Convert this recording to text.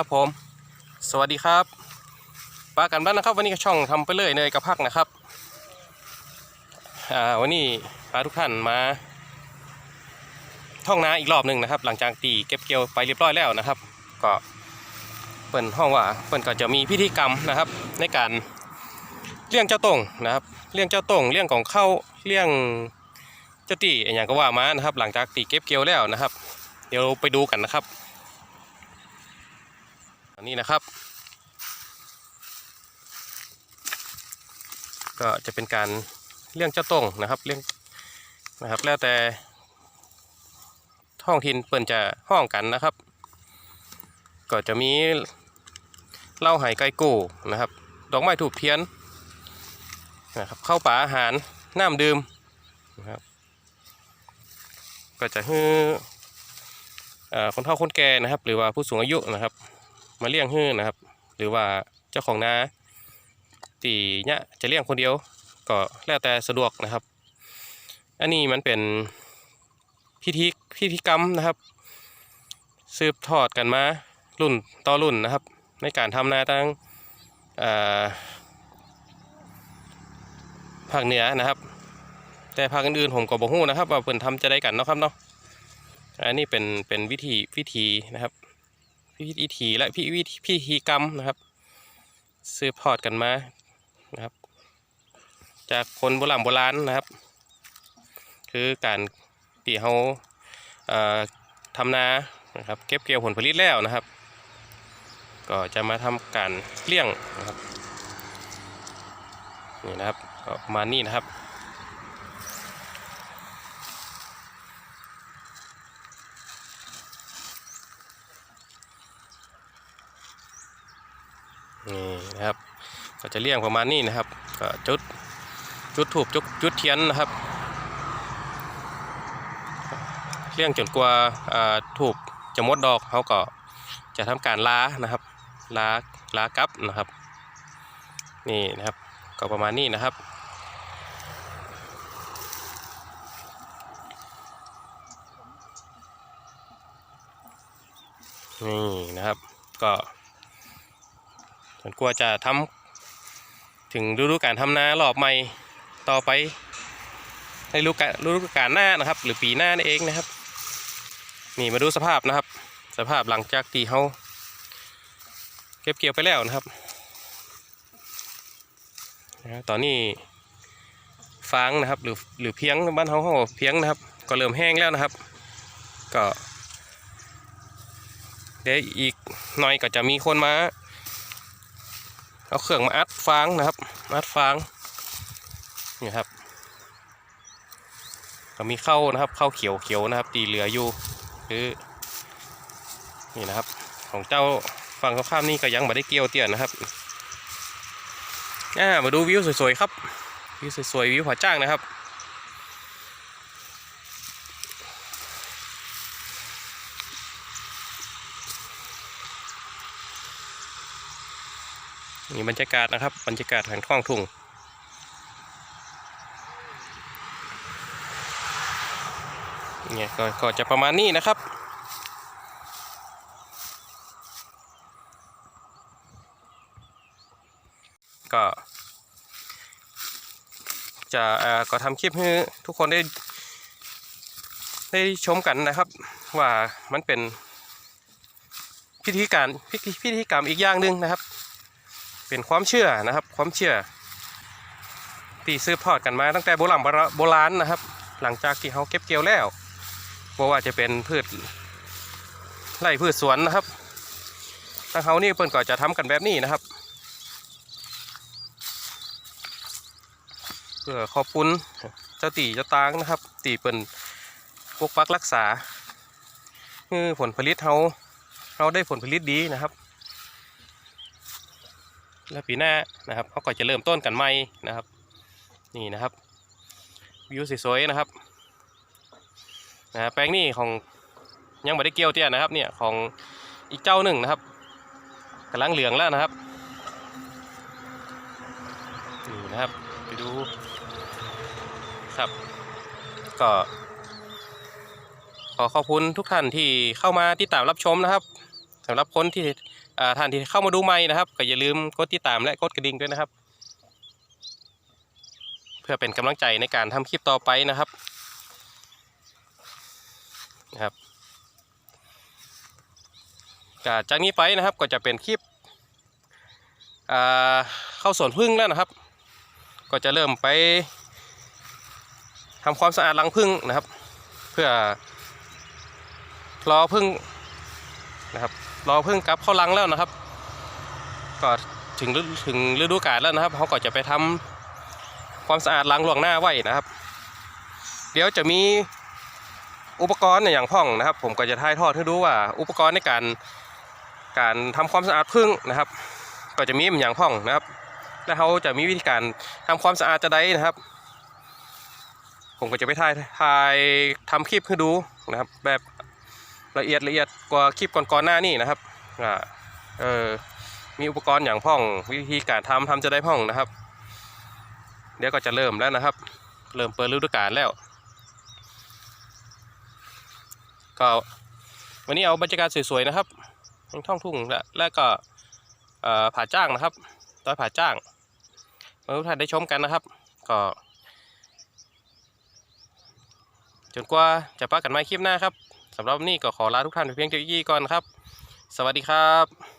ครับผม สวัสดีครับปากันบ้านนะครับ วันนี้ก็ช่องทำไปเลยเนยกระพักนะครับวันนี้พาทุกท่านมาท่องนาอีกรอบหนึ่งนะครับ หลังจากตีเก็บเกี่ยวไปเรียบร้อยแล้วนะครับ ก็เปิ่นห้องว่าเปิ่นก็จะมีพิธีกรรมนะครับ ในการเลี้ยงเจ้าตงนะครับเลี้ยงเจ้าตงเลี้ยงของเข้าเลี้ยงเจ้าตีอย่างก็ว่ามานะครับ หลังจากตีเก็บเกี่ยวแล้วนะครับ เดี๋ยวไปดูกันนะครับ อันนี้นะครับ ก็จะเป็นการเลี้ยงเจ้าต้งนะครับเลี้ยงนะครับ แล้วแต่ท้องถิ่นเปิ่นจะห้องกันนะครับ ก็จะมีเหล้าไหไก่กูนะครับ ดอกไม้ถูกเทียนนะครับข้าวป่าอาหารน้ำดื่มนะครับ ก็จะให้อ่อคนเฒ่าคนแก่นะครับ หรือว่าผู้สูงอายุนะครับ มาเลี้ยงฮื้อนะครับ หรือว่าเจ้าของนาตีเนี่ยจะเลี้ยงคนเดียว ก็แล้วแต่สะดวกนะครับ อันนี้มันเป็นพิธีพิธีกรรมนะครับ สืบทอดกันมารุ่นต่อรุ่นนะครับ ในการทำนาตั้งภาคเหนือนะครับ แต่ภาคอื่นๆผมก็บอกฮู้นะครับ ว่าเพิ่นทำจะได้กันเนาะครับเนาะอันนี้เป็นเป็นวิธีวิธีนะครับ พิธีและพิธีพิธีกรรมนะครับสืบทอดกันมานะครับ จากคนโบราณโบราณนะครับ คือการตีเขาทำนานะครับ เก็บเกี่ยวผลผลิตแล้วนะครับ ก็จะมาทำการเลี้ยงนะครับนี่นะครับก็ประมาณนี้นะครับ นี่นะครับ ก็จะเลี้ยงประมาณนี้นะครับ ก็จุดจุดถูกจุดจุดเทียนนะครับ เลี้ยงจนกว่าถูกจะมดดอกเขาก็จะทำการล้านะครับล้าล้ากลับนะครับนี่นะครับก็ประมาณนี้นะครับนี่นะครับก็ ผมกลัวจะทำถึงฤดูการทำนารอบใหม่ต่อไปในฤดูกาลฤดูกาลหน้านะครับ หรือปีหน้านั่นเองนะครับ นี่มาดูสภาพนะครับ สภาพหลังจากที่เขาเก็บเกี่ยวไปแล้วนะครับตอนนี้ฟางนะครับ หรือหรือเพียงบ้านเขาเขาเพียงนะครับ ก็เริ่มแห้งแล้วนะครับ ก็เดี๋ยวอีกหน่อยก็จะมีคนมา เอาเครื่องมาอัดฟางนะครับอัดฟางนี่ครับก็มีเข้านะครับเข้าเขียวเขียวนะครับตีเหลืออยู่คือนี่นะครับ ของเจ้าฝั่งตรงข้ามนี่ก็ยังไม่ได้เกี่ยวเตี้ยนะครับอ่ามาดูวิวสวยๆครับวิวสวยๆวิวผาจ้างนะครับ นี่บรรยากาศนะครับ บรรยากาศทางท้องทุ่งเนี่ยก็จะประมาณนี้นะครับก็จะก็ทำคลิปให้ทุกคนได้ ได้ชมกันนะครับ ว่ามันเป็นพิธีการพิธีพิธีกรรมอีกอย่างหนึ่งนะครับ เป็นความเชื่อนะครับ ความเชื่อที่สืบทอดกันมาตั้งแต่โบราณโบราณนะครับ หลังจากที่เขาเก็บเกี่ยวแล้วเพราะว่าจะเป็นพืชไร่พืชสวนนะครับทางเขานี่เพิ่นก็จะทำกันแบบนี้นะครับ เพื่อขอบคุณเจ้าตีเจ้าตางนะครับ ตีเปิ่นปกปักรักษาคือผลผลิตเขาเราได้ผลผลิตดีนะครับ แล้วปีหน้านะครับเขาก็จะเริ่มต้นกันใหม่นะครับ นี่นะครับวิวสวยๆนะครับนะแปลงนี้ของยังไม่ได้เกี่ยวเตี้ยนะครับเนี่ยของอีกเจ้าหนึ่งนะครับกำลังเหลืองแล้วนะครับนี่นะครับไปดูครับ ก็ขอขอบคุณทุกท่านที่เข้ามาติดตามรับชมนะครับสำหรับคนที่ ท่านที่เข้ามาดูใหม่นะครับก็อย่าลืมกดติดตามและกดกระดิ่งด้วยนะครับ เพื่อเป็นกำลังใจในการทำคลิปต่อไปนะครับนะครับจากนี้ไปนะครับก็จะเป็นคลิปเข้าสวนพึ่งแล้วนะครับ ก็จะเริ่มไปทำความสะอาดรังพึ่งนะครับ เพื่อรอพึ่งนะครับ เรอพึ่งกลับเข้ารังแล้วนะครับ ก็ถึงถึงฤดูกาลแล้วนะครับเขาก็จะไปทำความสะอาดรังล่วงหน้าไว้นะครับ เดี๋ยวจะมีอุปกรณ์อย่างพ่องนะครับ ผมก็จะถ่ายทอดให้ดูว่า อุปกรณ์ในการการทำความสะอาดพึ่งนะครับ ก็จะมีอย่างพ่องนะครับ และเขาจะมีวิธีการทำความสะอาดจะได้นะครับ ผมก็จะไปถ่ายถ่ายทำคลิปให้ดูนะครับ แบบ ละเอียดละเอียดกว่าคลิปก่อนๆหน้านี่นะครับอ่าเออมีอุปกรณ์อย่างพ่องวิธีการทำทำจะได้พ่องนะครับ เดี๋ยวก็จะเริ่มแล้วนะครับ เริ่มเปิดฤดูกาลแล้ว ก็วันนี้เอาบรรยากาศสวยๆนะครับทั้งท้องทุ่งและและก็เอ่อผาจ้างนะครับต้อยผ่าจ้างมาทุกท่านได้ชมกันนะครับ ก็จนกว่าจะปากันใหม่คลิปหน้าครับ สำหรับวันนี้ก็ขอลาทุกท่านไปเพียงเท่านี้ก่อนครับ สวัสดีครับ